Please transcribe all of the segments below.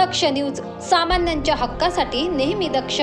दक्ष news सामान्यांच्या हक्कासाठी नेहमी दक्ष.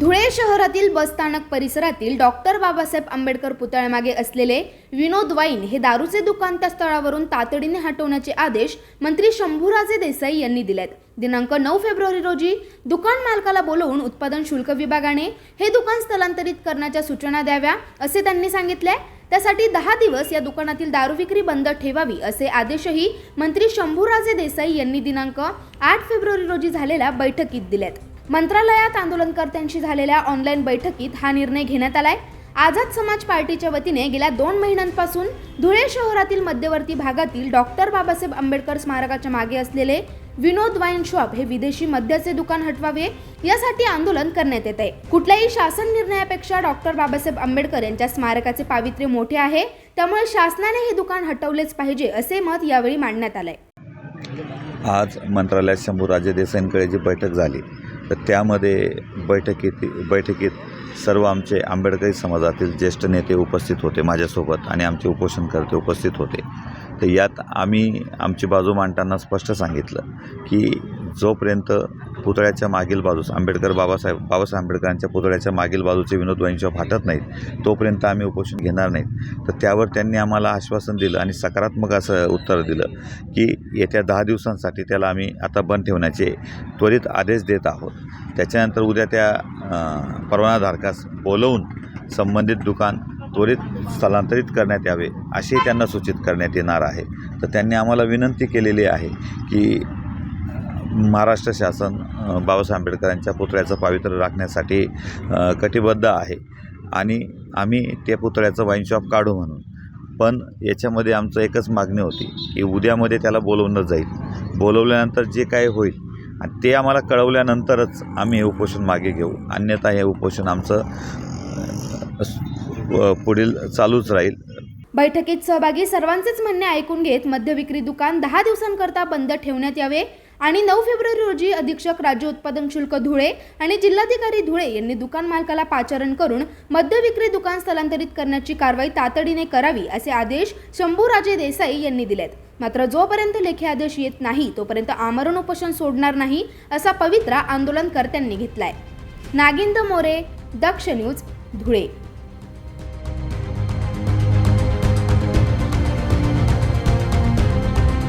धुळे शहरातील बसस्थानक परिसरातील डॉक्टर बाबासाहेब आंबेडकर पुतळ्यामागे असलेले विनोद वाईन हे दारूचे दुकान त्या स्थळावरून तातडीने हटवण्याचे आदेश मंत्री शंभूराजे देसाई यांनी दिलेत. दिनांक नऊ फेब्रुवारी रोजी दुकान मालकाला बोलवून उत्पादन शुल्क विभागाने हे दुकान स्थलांतरित करण्याच्या सूचना द्याव्या असे त्यांनी सांगितले. त्यासाठी दहा दिवस या दुकानातील दारू विक्री बंद ठेवावी असे आदेशही मंत्री शंभूराजे देसाई यांनी दिनांक आठ फेब्रुवारी रोजी झालेल्या बैठकीत दिलेत. मंत्रालयात आंदोलनकर्त्यांशी झालेल्या ऑनलाईन बैठकीत हा निर्णय घेण्यात आलाय. आझाद समाज पार्टीच्या वतीने गेल्या दोन महिन्यांपासून धुळे शहरातील मध्यवर्ती भागातील डॉक्टर बाबासाहेब आंबेडकर स्मारकाच्या मागे असलेले विनोद वाईन शॉप हे विदेशी मद्याचे दुकान हटवावे यासाठी आंदोलन करण्यात येत आहे. कुठल्याही शासन निर्णयापेक्षा डॉक्टर बाबासाहेब आंबेडकर यांच्या स्मारकाचे पावित्र्य मोठे आहे. त्यामुळे शासनाने हे दुकान हटवलेच पाहिजे असे मत यावेळी मांडण्यात आलंय. आज मंत्रालयात शंभूराजे देसाईंकडे जी बैठक झाली तर त्यामध्ये बैठकीत बैठकीत सर्व आमचे आंबेडकरी समाजातील ज्येष्ठ नेते उपस्थित होते माझ्यासोबत आणि आमचे उपोषणकर्ते उपस्थित होते. तर यात आम्ही आमची बाजू मांडताना स्पष्ट सांगितलं की जोपर्यंत पुतळ्याच्या मागील बाजूस आंबेडकर बाबासाहेब बाबासाहेब आंबेडकरांच्या पुतळ्याच्या मागील बाजूचे विनोद वैंशॉप फाटत नाहीत. तोपर्यंत आम्ही उपोषण घेणार नाहीत. तर त्यावर त्यांनी आम्हाला आश्वासन दिलं आणि सकारात्मक असं उत्तर दिलं की येत्या दहा दिवसांसाठी त्याला आम्ही आता बंद ठेवण्याचे त्वरित आदेश देत आहोत. त्याच्यानंतर उद्या त्या परवानाधारकास बोलवून संबंधित दुकान त्वरित स्थलांतरित करण्यात यावे असे त्यांना सूचित करण्यात येणार आहे. तर त्यांनी आम्हाला विनंती केलेली आहे की महाराष्ट्र शासन बाबासाहेब आंबेडकरांच्या पुतळ्याचं पावित्र्य राखण्यासाठी कटिबद्ध आहे. आणि आम्ही त्या पुतळ्याचं वाईन शॉप काढू म्हणून. पण याच्यामध्ये आमचं एकच मागणी होती की उद्यामध्ये त्याला बोलवणं जाईल. बोलवल्यानंतर जे काय होईल आणि ते आम्हाला कळवल्यानंतरच आम्ही हे उपोषण मागे घेऊ. अन्यथा हे उपोषण आमचं पुढील चालूच राहील. बैठकीत सहभागी सर्वांचेच म्हणणे ऐकून घेत मद्य विक्री दुकान दहा दिवसांकरता बंद ठेवण्यात यावे. आणि नऊ फेब्रुवारी रोजी अधीक्षक राज्य उत्पादन शुल्क धुळे आणि जिल्हाधिकारी धुळे यांनी दुकान मालकाला पाचारण करून मद्य विक्री दुकान स्थलांतरित करण्याची कारवाई तातडीने करावी असे आदेश शंभूराजे देसाई यांनी दिलेत. मात्र जोपर्यंत लेखी आदेश येत नाही तोपर्यंत आमरण उपोषण सोडणार नाही असा पवित्रा आंदोलनकर्त्यांनी घेतलाय. नागिंद मोरे दक्ष न्यूज धुळे.